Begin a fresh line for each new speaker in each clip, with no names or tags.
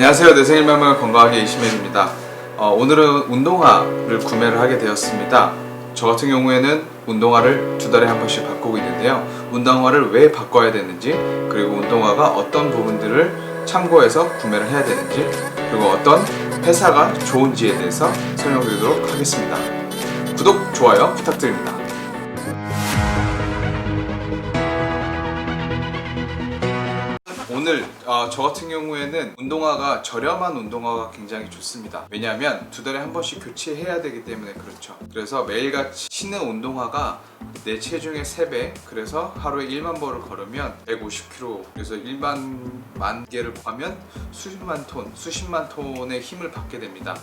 안녕하세요. 내 생일 맘을 건강하게 이시맨입니다. 어, 오늘은 운동화를 구매를 하게 되었습니다. 저 같은 경우에는 운동화를 두 달에 한 번씩 바꾸고 있는데요. 운동화를 왜 바꿔야 되는지, 그리고 운동화가 어떤 부분들을 참고해서 구매를 해야 되는지, 그리고 어떤 회사가 좋은지에 대해서 설명드리도록 하겠습니다. 구독, 좋아요 부탁드립니다. 오늘 어, 저 같은 경우에는 운동화가 저렴한 운동화가 굉장히 좋습니다. 왜냐하면 두 달에 한 번씩 교체해야 되기 때문에 그렇죠. 그래서 매일같이 신는 운동화가 내 체중의 3배 그래서 하루에 1만 보를 걸으면 150kg 그래서 1만 만 개를 하면 수십만 톤 수십만 톤의 힘을 받게 됩니다.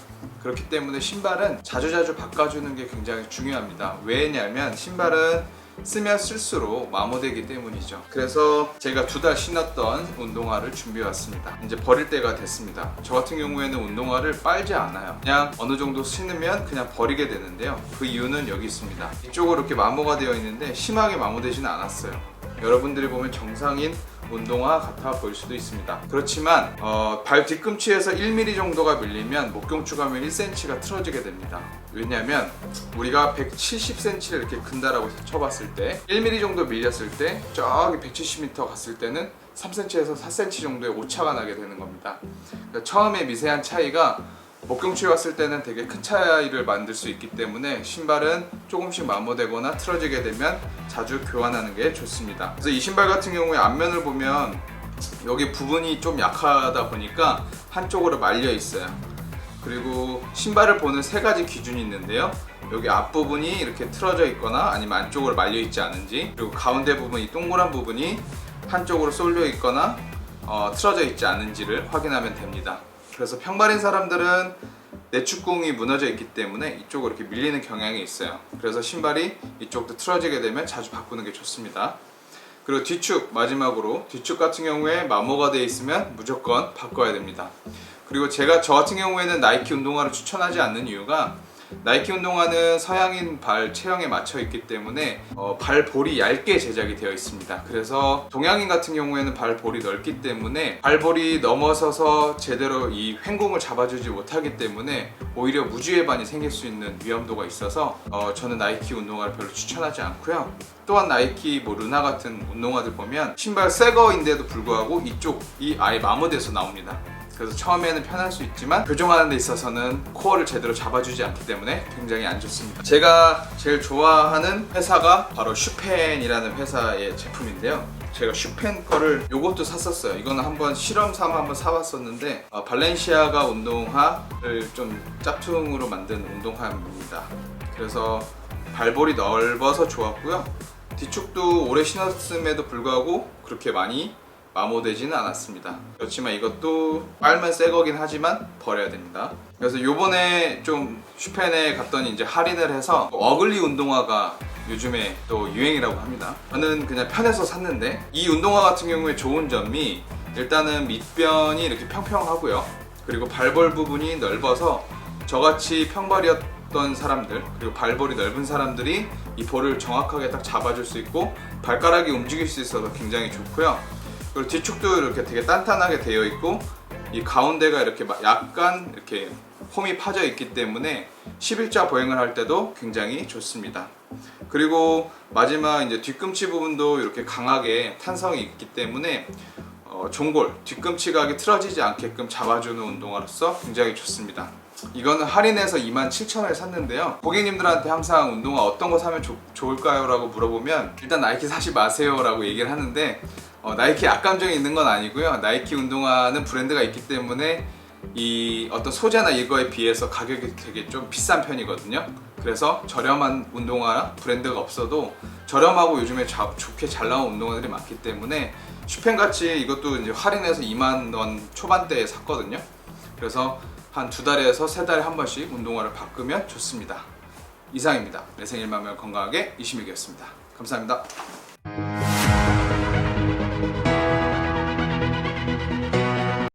그렇기 때문에 신발은 자주자주 바꿔주는 게 굉장히 중요합니다. 왜냐면 신발은 쓰면 쓸수록 마모되기 때문이죠. 그래서 제가 두 달 신었던 운동화를 준비해 왔습니다. 이제 버릴 때가 됐습니다. 저 같은 경우에는 운동화를 빨지 않아요. 그냥 어느 정도 신으면 그냥 버리게 되는데요. 그 이유는 여기 있습니다. 이쪽으로 이렇게 마모가 되어 있는데 심하게 마모되지는 않았어요. 여러분들이 보면 정상인 운동화 같아 보일 수도 있습니다. 그렇지만 어, 발 뒤꿈치에서 1mm 정도가 밀리면 목경추 가면 1cm가 틀어지게 됩니다. 왜냐하면 우리가 170cm를 이렇게 근다라고 쳐봤을 때 1mm 정도 밀렸을 때 저기 170m 갔을 때는 3cm에서 4cm 정도의 오차가 나게 되는 겁니다. 그러니까 처음에 미세한 차이가 목경추에 왔을 때는 되게 큰 차이를 만들 수 있기 때문에 신발은 조금씩 마모되거나 틀어지게 되면 자주 교환하는 게 좋습니다. 그래서 이 신발 같은 경우에 앞면을 보면 여기 부분이 좀 약하다 보니까 한쪽으로 말려 있어요. 그리고 신발을 보는 세 가지 기준이 있는데요. 여기 앞부분이 이렇게 틀어져 있거나 아니면 안쪽으로 말려 있지 않은지 그리고 가운데 부분 이 동그란 부분이 한쪽으로 쏠려 있거나 어, 틀어져 있지 않은지를 확인하면 됩니다. 그래서 평발인 사람들은 내축궁이 무너져 있기 때문에 이쪽으로 이렇게 밀리는 경향이 있어요. 그래서 신발이 이쪽도 틀어지게 되면 자주 바꾸는 게 좋습니다. 그리고 뒤축 마지막으로 뒤축 같은 경우에 마모가 되어 있으면 무조건 바꿔야 됩니다. 그리고 제가 저 같은 경우에는 나이키 운동화를 추천하지 않는 이유가 나이키 운동화는 서양인 발 체형에 맞춰 있기 때문에 어, 발볼이 얇게 제작이 되어 있습니다. 그래서 동양인 같은 경우에는 발볼이 넓기 때문에 발볼이 넘어서서 제대로 이 횡공을 잡아주지 못하기 때문에 오히려 무주해반이 생길 수 있는 위험도가 있어서 어, 저는 나이키 운동화를 별로 추천하지 않고요. 또한 나이키 뭐 르나 같은 운동화들 보면 신발 새 거인데도 불구하고 이쪽이 아예 마모돼서 나옵니다. 그래서 처음에는 편할 수 있지만 교정하는 데 있어서는 코어를 제대로 잡아주지 않기 때문에 굉장히 안 좋습니다. 제가 제일 좋아하는 회사가 바로 슈펜이라는 회사의 제품인데요. 제가 슈펜 거를 요것도 샀었어요. 이거는 한번 실험 삼아 한번 사봤었는데 어, 발렌시아가 운동화를 좀 짝퉁으로 만든 운동화입니다. 그래서 발볼이 넓어서 좋았고요. 뒤축도 오래 신었음에도 불구하고 그렇게 많이 마모되지는 않았습니다. 그렇지만 이것도 빨면 새 거긴 하지만 버려야 됩니다. 그래서 요번에 좀 슈펜에 갔더니 이제 할인을 해서 어글리 운동화가 요즘에 또 유행이라고 합니다. 저는 그냥 편해서 샀는데 이 운동화 같은 경우에 좋은 점이 일단은 밑변이 이렇게 평평하고요. 그리고 발볼 부분이 넓어서 저같이 평발이었던 사람들 그리고 발볼이 넓은 사람들이 이 볼을 정확하게 딱 잡아줄 수 있고 발가락이 움직일 수 있어서 굉장히 좋고요. 그리고 뒤축도 이렇게 되게 단단하게 되어 있고 이 가운데가 이렇게 막 약간 이렇게 홈이 파져 있기 때문에 11자 보행을 할 때도 굉장히 좋습니다. 그리고 마지막 이제 뒤꿈치 부분도 이렇게 강하게 탄성이 있기 때문에 어, 종골 뒤꿈치 각이 틀어지지 않게끔 잡아주는 운동화로서 굉장히 좋습니다. 이거는 할인해서 27,000원에 샀는데요. 고객님들한테 항상 운동화 어떤 거 사면 좋- 좋을까요? 라고 물어보면 일단 나이키 사지 마세요 라고 얘기를 하는데 어, 나이키 악감정이 있는 건 아니고요. 나이키 운동화는 브랜드가 있기 때문에 이 어떤 소재나 이거에 비해서 가격이 되게 좀 비싼 편이거든요. 그래서 저렴한 운동화 브랜드가 없어도 저렴하고 요즘에 자- 좋게 잘 나온 운동화들이 많기 때문에 슈펜 같이 이것도 이제 할인해서 2만 원 초반대에 샀거든요. 그래서 한 두 달에서 세 달에 한 번씩 운동화를 바꾸면 좋습니다. 이상입니다. 내 생일만 면 건강하게 이시미기였습니다. 감사합니다.